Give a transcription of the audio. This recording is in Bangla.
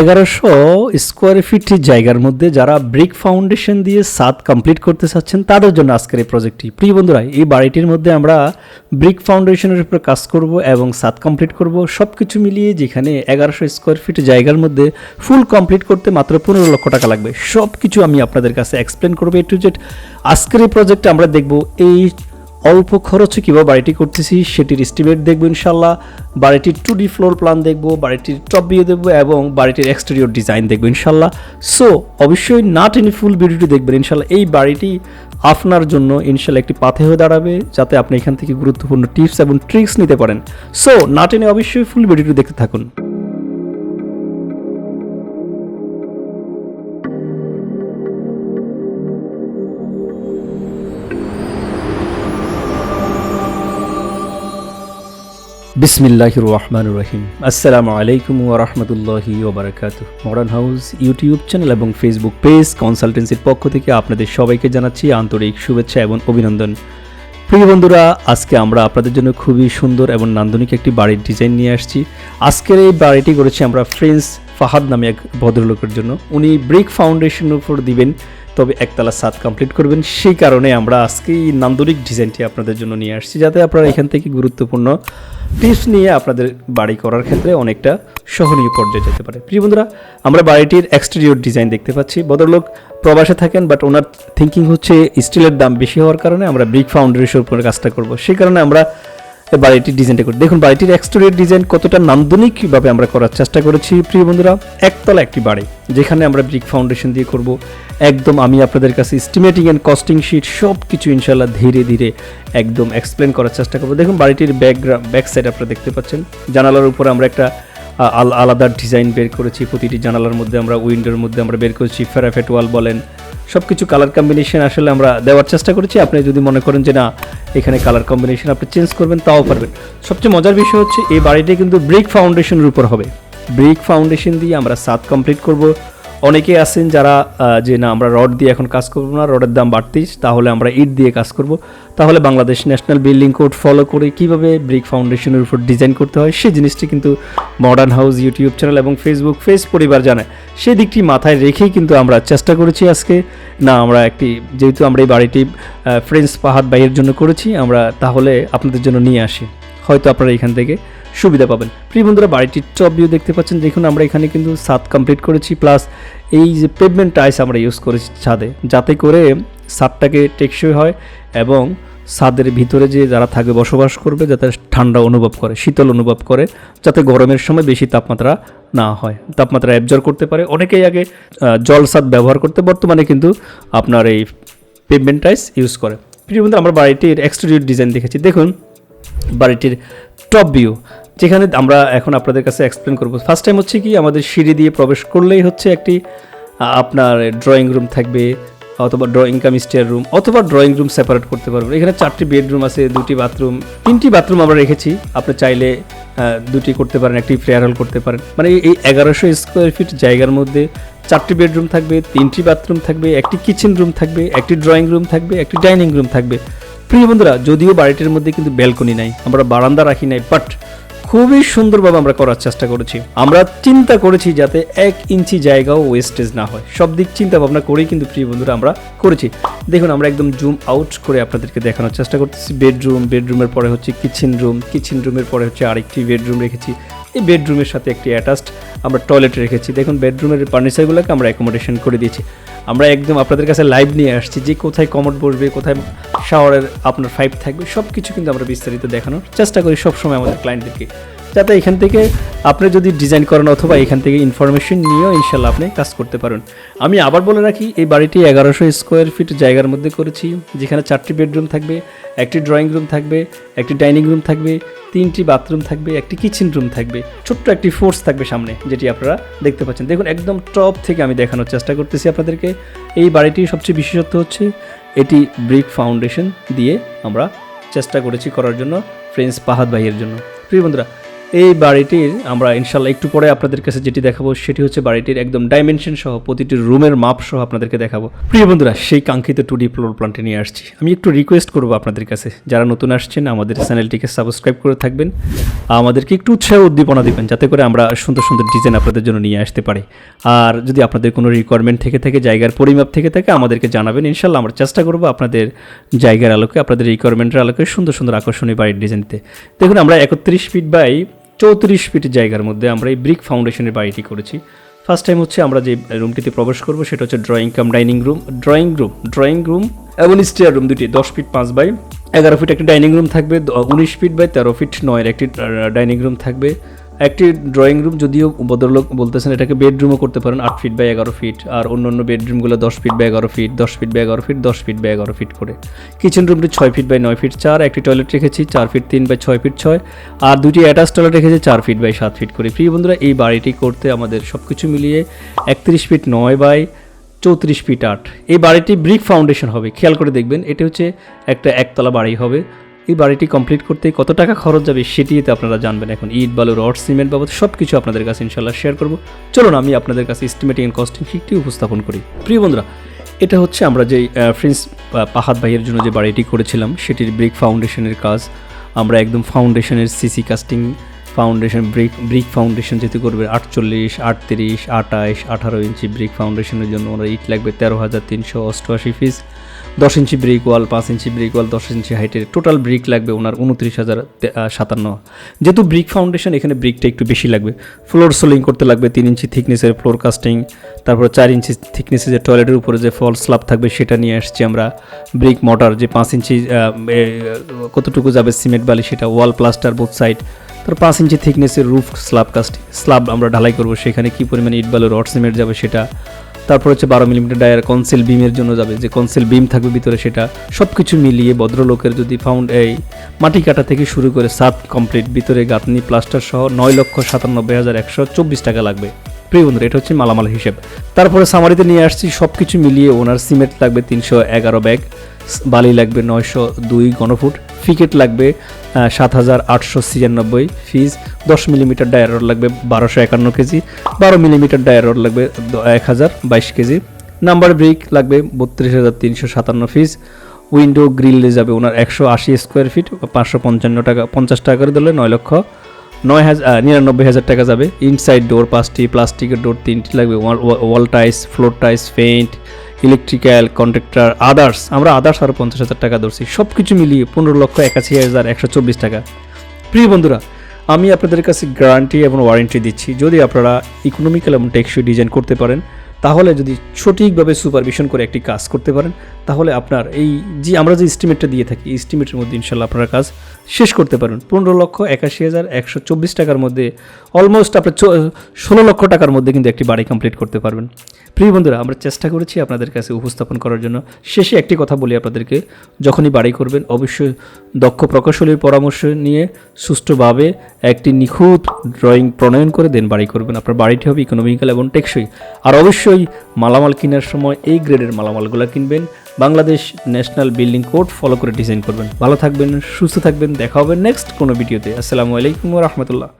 এগারোশো স্কোয়ার ফিট জায়গার মধ্যে যারা ব্রিক ফাউন্ডেশন দিয়ে সাত কমপ্লিট করতে চাচ্ছেন, তাদের জন্য আজকের এই প্রজেক্টটি। প্রিয় বন্ধুরা, এই বাড়িটির মধ্যে আমরা ব্রিক ফাউন্ডেশনের উপর কাজ করব এবং সাত কমপ্লিট করব। সব কিছু মিলিয়ে যেখানে এগারোশো স্কোয়ার ফিট জায়গার মধ্যে ফুল কমপ্লিট করতে মাত্র পনেরো লক্ষ টাকা লাগবে। সব কিছু আমি আপনাদের কাছে এক্সপ্লেন করব এ টু জেড আজকের এই প্রজেক্টে আমরা দেখব এই অল্প খরচে কীভাবে বাড়িটি করতেছি সেটির এস্টিমেট দেখব ইনশাল্লাহ বাড়িটির টু ডি ফ্লোর প্ল্যান দেখব, বাড়িটির টপ ভিউ দেখব এবং বাড়িটির এক্সটেরিয়র ডিজাইন দেখব ইনশাল্লাহ সো অবশ্যই না টেনে ফুল ভিডিওটি দেখবেন ইনশাল্লাহ এই বাড়িটি আপনার জন্য ইনশাল্লাহ একটি পাথে হয়ে দাঁড়াবে যাতে আপনি এখান থেকে গুরুত্বপূর্ণ টিপস এবং ট্রিক্স নিতে পারেন। সো না টেনে অবশ্যই ফুল ভিডিওটি দেখতে থাকুন। বিসমিল্লাহ রহমান রহিম। আসসালামু আলাইকুম ওরহমতুল্লাহি ওবরাকাত মডার্ন হাউস ইউটিউব চ্যানেল এবং ফেসবুক পেজ কনসালটেন্সির পক্ষ থেকে আপনাদের সবাইকে জানাচ্ছি আন্তরিক শুভেচ্ছা এবং অভিনন্দন। প্রিয় বন্ধুরা, আজকে আমরা আপনাদের জন্য খুবই সুন্দর এবং নান্দনিক একটি বাড়ির ডিজাইন নিয়ে আসছি। আজকের এই বাড়িটি করেছি আমরা ফ্রেন্স ফাহাদ নামে এক ভদ্রলোকের জন্য। উনি ব্রিক ফাউন্ডেশনের উপর দিবেন। তবে একতলা সাত কমপ্লিট করবেন। সেই কারণে আমরা আজকে এই নান্দনিক ডিজাইনটি আপনাদের জন্য নিয়ে আসছি, যাতে আপনারা এখান থেকে গুরুত্বপূর্ণ টিপস নিয়ে আপনাদের বাড়ি করার ক্ষেত্রে অনেকটা সহনীয় পর্যায়ে যেতে পারে। প্রিয় বন্ধুরা, আমরা বাড়িটির এক্সটেরিয়র ডিজাইন দেখতে পাচ্ছি। ভদ্রলোক প্রবাসে থাকেন বাট ওনার থিঙ্কিং হচ্ছে স্টিলের দাম বেশি হওয়ার কারণে আমরা ব্রিক ফাউন্ডেশনের উপরে কাজটা করব। সেই কারণে আমরা বাড়িটির ডিজাইনটা করি। দেখুন, বাড়িটির এক্সটেরিয়র ডিজাইন কতটা নান্দনিকভাবে আমরা করার চেষ্টা করেছি। প্রিয় বন্ধুরা, একতলা একটি বাড়ি, যেখানে আমরা ব্রিক ফাউন্ডেশন দিয়ে করব। একদম আমি আপনাদের কাছে এস্টিমেটিং অ্যান্ড কস্টিং শিট সব কিছু ইনশাল্লাহ ধীরে ধীরে একদম এক্সপ্লেন করার চেষ্টা করব। দেখুন, বাড়িটির ব্যাকগ্রাউন্ড ব্যাক সাইড আপনারা দেখতে পাচ্ছেন। জানালার উপরে আমরা একটা আল- আলাদা ডিজাইন বের করেছি। প্রতিটি জানালার মধ্যে আমরা উইন্ডোর মধ্যে আমরা বের করেছি। ফেরাফেট ওয়াল বলেন সব কিছু কালার কম্বিনেশন আসলে আমরা দেওয়ার চেষ্টা করেছি। আপনি যদি মনে করেন যে না, এখানে কালার কম্বিনেশন আপনি চেঞ্জ করবেন, তাও পারবেন। সবচেয়ে মজার বিষয় হচ্ছে, এই বাড়িটি কিন্তু ব্রিক ফাউন্ডেশনের উপর হবে। ব্রিক ফাউন্ডেশন দিয়ে আমরা সাত কমপ্লিট করব। অনেকে আছেন যারা যে না, আমরা রড দিয়ে এখন কাজ করব না, রডের দাম বাড়তিস তাহলে আমরা ইট দিয়ে কাজ করব। তাহলে Bangladesh national building code follow করে কীভাবে ব্রিক ফাউন্ডেশনের উপর ডিজাইন করতে হয় সেই জিনিসটি কিন্তু মডার্ন হাউস ইউটিউব চ্যানেল এবং ফেসবুক ফেস পরিবার জানায় সেই দিকটি মাথায় রেখেই কিন্তু আমরা চেষ্টা করেছি আজকে। না, আমরা একটি, যেহেতু আমরা এই বাড়িটি ফ্রেন্ডস পাহাড় বাইয়ের জন্য করেছি, আমরা তাহলে আপনাদের জন্য নিয়ে আসি। হয়তো আপনারা এখান থেকে সুবিধা পাবেন। প্রিয় বন্ধুরা, বাড়িটির টপ ভিউ দেখতে পাচ্ছেন। দেখুন, আমরা এখানে কিন্তু ছাদ কমপ্লিট করেছি প্লাস এই যে পেভমেন্ট টাইস আমরা ইউজ করেছি ছাদে, যাতে করে ছাদটাকে টেকসই হয় এবং ছাদের ভিতরে যে যারা থাকবে বসবাস করবে, যাতে ঠান্ডা অনুভব করে, শীতল অনুভব করে, যাতে গরমের সময় বেশি তাপমাত্রা না হয়, তাপমাত্রা অ্যাবজর্ব করতে পারে। অনেকেই আগে জল ছাদ ব্যবহার করতে, বর্তমানে কিন্তু আপনার এই পেভমেন্ট টাইস ইউজ করে। প্রিয় বন্ধু আমরা বাড়িটির এক্সটেরিয়র ডিজাইন দেখেছি। দেখুন, বাড়িটির টপ ভিউ যেখানে আমরা এখন আপনাদের কাছে এক্সপ্লেন করব। ফার্স্ট টাইম হচ্ছে কি, আমাদের সিঁড়ি দিয়ে প্রবেশ করলেই হচ্ছে একটি আপনার ড্রয়িং রুম থাকবে, অথবা ড্রয়িং কাম স্টেয়ার রুম অথবা ড্রয়িং রুম সেপারেট করতে পারবেন। এখানে চারটি বেডরুম আছে, দুটি বাথরুম তিনটি বাথরুম আমরা রেখেছি। আপনি চাইলে দুটি করতে পারেন, একটি ফ্লেয়ার হল করতে পারেন। মানে এই এগারোশো স্কোয়ার ফিট জায়গার মধ্যে চারটি বেডরুম থাকবে, তিনটি বাথরুম থাকবে, একটি কিচেন রুম থাকবে, একটি ড্রয়িং রুম থাকবে, একটি ডাইনিং রুম থাকবে। প্রিয় বন্ধুরা, যদিও বাড়িটির মধ্যে কিন্তু ব্যালকনি নাই, আমরা বারান্দা রাখি নাই বাট খুবই সুন্দরভাবে আমরা করার চেষ্টা করেছি। আমরা চিন্তা করেছি যাতে এক ইঞ্চি জায়গাও ওয়েস্টেজ না হয়। সব দিক চিন্তা ভাবনা করেই কিন্তু প্রিয় বন্ধুরা আমরা করেছি। দেখুন, আমরা একদম জুম আউট করে আপনাদেরকে দেখানোর চেষ্টা করতেছি। বেডরুম বেডরুমের পরে হচ্ছে কিচেন রুম কিচেন রুমের পরে হচ্ছে আরেকটি বেডরুম রেখেছি। এই বেডরুমের সাথে একটি অ্যাটাচড আমরা টয়লেট রেখেছি। দেখুন বেডরুমের ফার্নিচারগুলোকে আমরা অ্যাকোমোডেশন করে দিয়েছি। আমরা একদম আপনাদের কাছে লাইভ নিয়ে আসছি যে কোথায় কমোড বসবে, কোথায় শাওয়ারের আপনার ফাইভ থাকবে সব কিছু কিন্তু আমরা বিস্তারিত দেখানোর চেষ্টা করি সবসময় আমাদের ক্লায়েন্টদেরকে যাতে এখান থেকে আপনি যদি ডিজাইন করেন অথবা এখান থেকে ইনফরমেশন নিয়েও ইনশাল্লাহ আপনি কাজ করতে পারেন। আমি আবার বলে রাখি, এই বাড়িটি এগারোশো স্কোয়ার ফিট জায়গার মধ্যে করেছি, যেখানে চারটি বেডরুম থাকবে, একটি ড্রয়িং রুম থাকবে, একটি ডাইনিং রুম থাকবে, তিনটি বাথরুম থাকবে, একটি কিচেন রুম থাকবে। ছোট্ট একটি ফোর্স থাকবে সামনে, যেটি আপনারা দেখতে পাচ্ছেন। দেখুন, একদম টপ থেকে আমি দেখানোর চেষ্টা করতেছি আপনাদেরকে। এই বাড়িটির সবচেয়ে বিশেষত্ব হচ্ছে এটি ব্রিক ফাউন্ডেশন দিয়ে আমরা চেষ্টা করেছি করার জন্য ফ্রেন্স পাহাদ ভাইয়ের জন্য। প্রিয় বন্ধুরা এই বাড়িটির আমরা ইনশাল্লাহ একটু পরে আপনাদের কাছে যেটি দেখাবো, সেটি হচ্ছে বাড়িটির একদম ডাইমেনশন সহ প্রতিটি রুমের মাপ সহ আপনাদেরকে দেখাবো। প্রিয় বন্ধুরা, সেই কাঙ্ক্ষিত টু ডি ফ্লোর প্ল্যানটি নিয়ে আসছি। আমি একটু রিকোয়েস্ট করব আপনাদের কাছে। যারা নতুন আসছেন, আমাদের চ্যানেলটিকে সাবস্ক্রাইব করে থাকবেন। আমাদেরকে একটু উৎসাহ উদ্দীপনা দিবেন, যাতে করে আমরা সুন্দর সুন্দর ডিজাইন আপনাদের জন্য নিয়ে আসতে পারি। আর যদি আপনাদের কোনো রিকোয়ারমেন্ট থেকে থাকে, জায়গার পরিমাপ থেকে থাকে, আমাদেরকে জানাবেন। ইনশাল্লাহ আমরা চেষ্টা করব আপনাদের জায়গার আলোকে, আপনাদের রিকোয়ারমেন্টের আলোকে সুন্দর সুন্দর আকর্ষণীয় বাড়ির ডিজাইন দিতে দেখুন, আমরা একত্রিশ ফিট বাই চৌত্রিশ ফিট জায়গার মধ্যে আমরা এই ব্রিক ফাউন্ডেশনের বাড়িটি করেছি। ফার্স্ট টাইম হচ্ছে আমরা যে রুমটিতে প্রবেশ করব সেটা হচ্ছে drawing cum dining room drawing room drawing room এবং স্টেয়ার রুম দুটি, দশ ফিট পাঁচ বাই এগারো ফিট একটি ডাইনিং রুম থাকবে, উনিশ ফিট বাই তেরো ফিট নয়ের একটি ডাইনিং রুম থাকবে। একটি ড্রয়িং রুম যদিও ভদ্রলোক বলতেছেন এটাকে বেডরুমও করতে পারেন, আট ফিট বাই এগারো ফিট আর অন্য অন্য বেডরুমগুলো দশ ফিট বাই এগারো ফিট দশ ফিট বাই এগারো ফিট দশ ফিট বাই এগারো ফিট করে। কিচেন রুমটি ছয় ফিট বাই নয় ফিট চার, একটি টয়লেট রেখেছি, চার ফিট তিন বাই ছয় ফিট ছয়, আর দুটি অ্যাটাচ টয়লেট রেখেছি, চার ফিট বাই সাত ফিট করে। প্রিয় বন্ধুরা, এই বাড়িটি করতে আমাদের সব কিছু মিলিয়ে একত্রিশ ফিট নয় বাই চৌত্রিশ ফিট আট। এই বাড়িটি ব্রিক ফাউন্ডেশন হবে, খেয়াল করে দেখবেন, এটি হচ্ছে একটা একতলা বাড়ি হবে। এই বাড়িটি কমপ্লিট করতে কত টাকা খরচ যাবে সেটিতে আপনারা জানবেন এখন। ইট, বালু, রড, সিমেন্ট বাবদ সব কিছু আপনাদের কাছে ইনশাল্লাহ শেয়ার করব। চলুন আমি আপনাদের কাছে এস্টিমেটিং অ্যান্ড কস্টিং শিটটি উপস্থাপন করি। প্রিয় বন্ধুরা, এটা হচ্ছে আমরা যেই ফ্রেন্স পাহাদ ভাইয়ের জন্য যে বাড়িটি করেছিলাম, সেটির ব্রিক ফাউন্ডেশনের কাজ। আমরা একদম ফাউন্ডেশনের CC casting foundation brick brick foundation যেহেতু করবে, আটচল্লিশ, আটত্রিশ আঠাইশ আঠারো ইঞ্চি ব্রিক ফাউন্ডেশনের জন্য ওরা ইট লাগবে তেরো হাজার তিনশো অষ্টআশি পিস দশ ইঞ্চি ব্রিক ওয়াল পাঁচ ইঞ্চি ব্রিক ওয়াল দশ ইঞ্চি হাইটের টোটাল ব্রিক লাগবে ওনার উনত্রিশ হাজার সাতান্ন। যেহেতু ব্রিক ফাউন্ডেশন এখানে ব্রিকটা একটু বেশি লাগবে। ফ্লোর সোলিং করতে লাগবে তিন ইঞ্চি থিকনেসের ফ্লোর কাস্টিং তারপর চার ইঞ্চি থিকনেসের যে টয়লেটের উপরে যে ফল স্ল্যাব থাকবে সেটা নিয়ে আসছি আমরা। ব্রিক মোটর যে পাঁচ ইঞ্চি কতটুকু যাবে সিমেন্ট বালি সেটা ওয়াল প্লাস্টার বোথ সাইড তার পাঁচ ইঞ্চি থিকনেসের রুফ স্ল্যাব কাস্টিং স্ল্যাব আমরা ঢালাই করব। সেখানে কী পরিমাণে ইট বালু, রড, সিমেন্ট যাবে সেটা তারপর হচ্ছে বারো মিলিমিটার ডায়ার কনসিল বিমের জন্য যাবে। যে কনসিল বিম থাকবে ভিতরে সেটা সব কিছু মিলিয়ে ভদ্রলোকের যদি ফাউন্ড এই মাটি কাটা থেকে শুরু করে সাত কমপ্লিট ভিতরে গাঁথনি প্লাস্টার সহ নয় লক্ষ সাতানব্বই হাজার একশো চব্বিশ টাকা লাগবে। প্রিয় বন্ধুরা এটা হচ্ছে মালামাল হিসেব। তারপরে সামারিতে নিয়ে আসছি সব কিছু মিলিয়ে ওনার সিমেন্ট লাগবে তিনশো এগারো ব্যাগ, বালি লাগবে নয়শো দুই ঘনফুট, ফিকেট লাগবে সাত হাজার আটশো ছিয়ানব্বই ফিজ দশ মিলিমিটার ডায়ার লাগবে বারোশো একান্ন কেজি, বারো মিলিমিটার ডায়ার লাগবে এক হাজার বাইশ কেজি নাম্বার ব্রিক লাগবে বত্রিশ হাজার তিনশো সাতান্ন ফিজ উইন্ডো গ্রিলে যাবে ওনার একশো আশি স্কোয়ার ফিট পাঁচশো পঞ্চান্ন টাকা, পঞ্চাশ টাকা করে দিলে নয় লক্ষ নয় হাজার নিরানব্বই হাজার টাকা যাবে। ইনসাইড ডোর পাঁচটি, প্লাস্টিকের ডোর তিনটি লাগবে। Wall tiles floor tiles paint electrical contractor others আমরা আদার্স আরও পঞ্চাশ হাজার টাকা ধরছি। সব কিছু মিলিয়ে পনেরো লক্ষ একাশি হাজার একশো চব্বিশ টাকা। প্রিয় বন্ধুরা, আমি আপনাদের কাছে গ্যারান্টি এবং ওয়ারেন্টি দিচ্ছি। যদি আপনারা ইকোনমিক্যাল এবং টেকসই ডিজাইন করতে পারেন তাহলে যদি সঠিকভাবে সুপারভিশন করে একটি কাজ করতে পারেন, তাহলে আপনার এই যে আমরা যে এস্টিমেটটা দিয়ে থাকি, এই এস্টিমেটের মধ্যে ইনশাল্লাহ আপনারা কাজ শেষ করতে পারেন পনেরো লক্ষ একাশি হাজার একশো চব্বিশ টাকার মধ্যে অলমোস্ট আপনার ষোলো লক্ষ টাকার মধ্যে কিন্তু একটি বাড়ি কমপ্লিট করতে পারবেন। প্রিয় বন্ধুরা, আমরা চেষ্টা করেছি আপনাদের কাছে উপস্থাপন করার জন্য। শেষে একটি কথা বলি আপনাদেরকে, যখনই বাড়ি করবেন, অবশ্যই দক্ষ প্রকৌশলীর পরামর্শ নিয়ে সুষ্ঠুভাবে একটি নিখুঁত ড্রয়িং প্রণয়ন করে দেন বাড়ি করবেন। আপনার বাড়িটি হবে ইকোনমিক্যাল এবং টেকসই। আর অবশ্যই মালামাল কেনার সময় এই গ্রেডের মালামালগুলো কিনবেন। Bangladesh national building code follow করে ডিজাইন করবেন। ভালো থাকবেন, সুস্থ থাকবেন। দেখা হবে নেক্সট কোনো ভিডিওতে। আসসালামু আলাইকুম রহমতুল্লাহ।